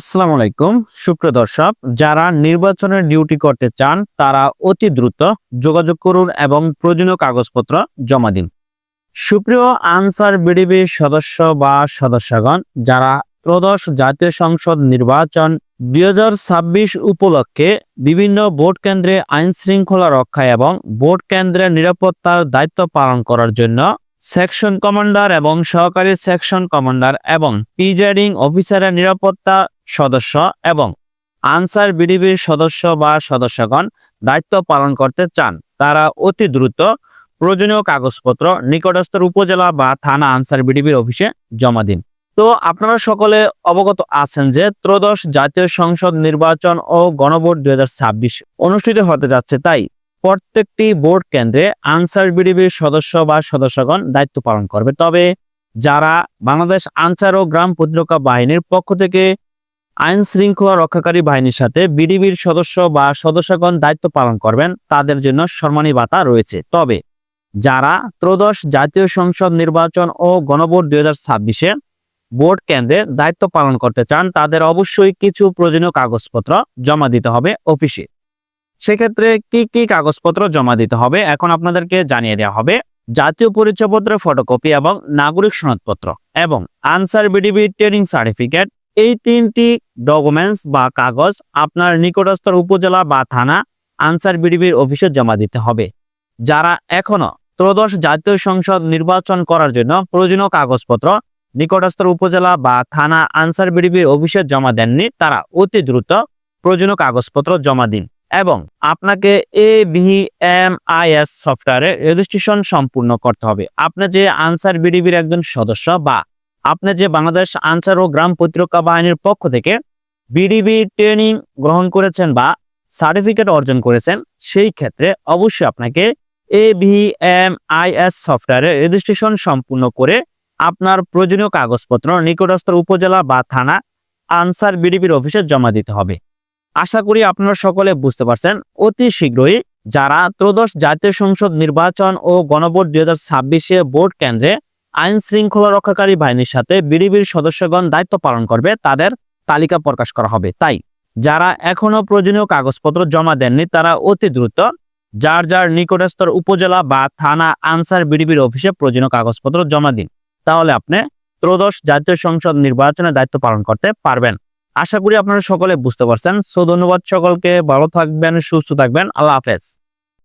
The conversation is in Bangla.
আসসালামু আলাইকুম। সুপ্রিয় দর্শক, যারা নির্বাচনের ডিউটি করতে চান, তারা অতি দ্রুত যোগাযোগ করুন এবং প্রয়োজনীয় কাগজপত্র জমা দিন। সুপ্রিয় আনসার বিডিবি সদস্য বা সদস্যগণ, যারা ত্রয়োদশ জাতীয় সংসদ নির্বাচন দুই হাজার ছাব্বিশ উপলক্ষে বিভিন্ন ভোট কেন্দ্রে আইন শৃঙ্খলা রক্ষা এবং ভোট কেন্দ্রের নিরাপত্তার দায়িত্ব পালন করার জন্য সেকশন কমান্ডার এবং সহকারী সেকশন কমান্ডার এবং প্রিজাইডিং অফিসারের নিরাপত্তা সদস্য এবং আনসার বিডিবির সদস্য বা সদস্যগণ দায়িত্ব পালন করতে চান। তারা অতি দ্রুত প্রয়োজনীয় কাগজপত্র নিকটস্থ উপজেলা বা থানা আনসার বিডিবির অফিসে জমা দিন। তো আপনারা সকলে অবগত আছেন যে ত্রয়োদশ জাতীয় সংসদ নির্বাচন ও গণভোট দুই হাজার ছাব্বিশ অনুষ্ঠিত হতে যাচ্ছে, তাই প্রত্যেকটি ভোট কেন্দ্রে আনসার বিডিবির সদস্য বা সদস্যগণ দায়িত্ব পালন করবে। তবে যারা বাংলাদেশ আনসার ও গ্রাম প্রতিরক্ষা বাহিনীর পক্ষ থেকে আইন শৃঙ্খলা রক্ষাকারী বাহিনীর সাথে বিডিবির সদস্য বা সদস্যগণ দায়িত্ব পালন করবেন, তাদের জন্য সম্মানী ভাতা রয়েছে। তবে যারা ত্রয়োদশ জাতীয় সংসদ নির্বাচন ও গণভোট দুই হাজার ছাব্বিশে ভোট কেন্দ্রে দায়িত্ব পালন করতে চান, তাদের অবশ্যই কিছু প্রয়োজনীয় কাগজপত্র জমা দিতে হবে অফিসে। সেক্ষেত্রে কি কি কাগজপত্র জমা দিতে হবে? এখন আপনাদেরকে জানিয়ে দেওয়া হবে, জাতীয় পরিচয়পত্রের ফটোকপি এবং নাগরিক সনদপত্র এবং আনসার বিডিবি ট্রেনিং সার্টিফিকেট এই তিনটি ডকুমেন্টস বা কাগজ আপনার নিকটস্থ উপজেলা বা থানা আনসার বিডিবির অফিসে জমা দিতে হবে। যারা এখনও ত্রয়োদশ জাতীয় সংসদ নির্বাচন করার জন্য প্রয়োজনীয় কাগজপত্র নিকটস্থ উপজেলা বা থানা আনসার বিডিবির অফিসে জমা দেননি, তারা অতি দ্রুত প্রয়োজনীয় কাগজপত্র জমা দিন। এবং আপনাকে A B M I S সফটওয়্যারে রেজিস্ট্রেশন সম্পূর্ণ করতে হবে। আপনি যে আনসার বিডিবির একজন সদস্য বা আপনি যে বাংলাদেশ আনসার ও গ্রাম প্রতিরক্ষা বাহিনীর পক্ষ থেকে বিডিবি ট্রেনিং গ্রহণ করেছেন বা সার্টিফিকেট অর্জন করেছেন, সেই ক্ষেত্রে অবশ্যই আপনাকে A B M I S সফটওয়্যারে রেজিস্ট্রেশন সম্পূর্ণ করে আপনার প্রয়োজনীয় কাগজপত্র নিকটস্থ উপজেলা বা থানা আনসার বিডিবির অফিসে জমা দিতে হবে। আশা করি আপনারা সকলে বুঝতে পারছেন। অতি শীঘ্রই যারা ত্রয়োদশ জাতীয় সংসদ নির্বাচন ও গণভোট দুই হাজার ছাব্বিশে ভোট কেন্দ্রে আইন শৃঙ্খলা রক্ষাকারী বাহিনীর সাথে বিডিবির সদস্যগণ দায়িত্ব পালন করবে, তাদের তালিকা প্রকাশ করা হবে। তাই, যারা এখনও প্রয়োজনীয় কাগজপত্র জমা দেননি, তারা অতি দ্রুত যার যার নিকটস্থর উপজেলা বা থানা আনসার বিডিবির অফিসে প্রয়োজনীয় কাগজপত্র জমা দিন। তাহলে আপনি ত্রয়োদশ জাতীয় সংসদ নির্বাচনের দায়িত্ব পালন করতে পারবেন। আশা করি আপনারা সকলে বুঝতে পারছেন। সো ধন্যবাদ সকলকে, ভালো থাকবেন, সুস্থ থাকবেন। আল্লাহ হাফেজ।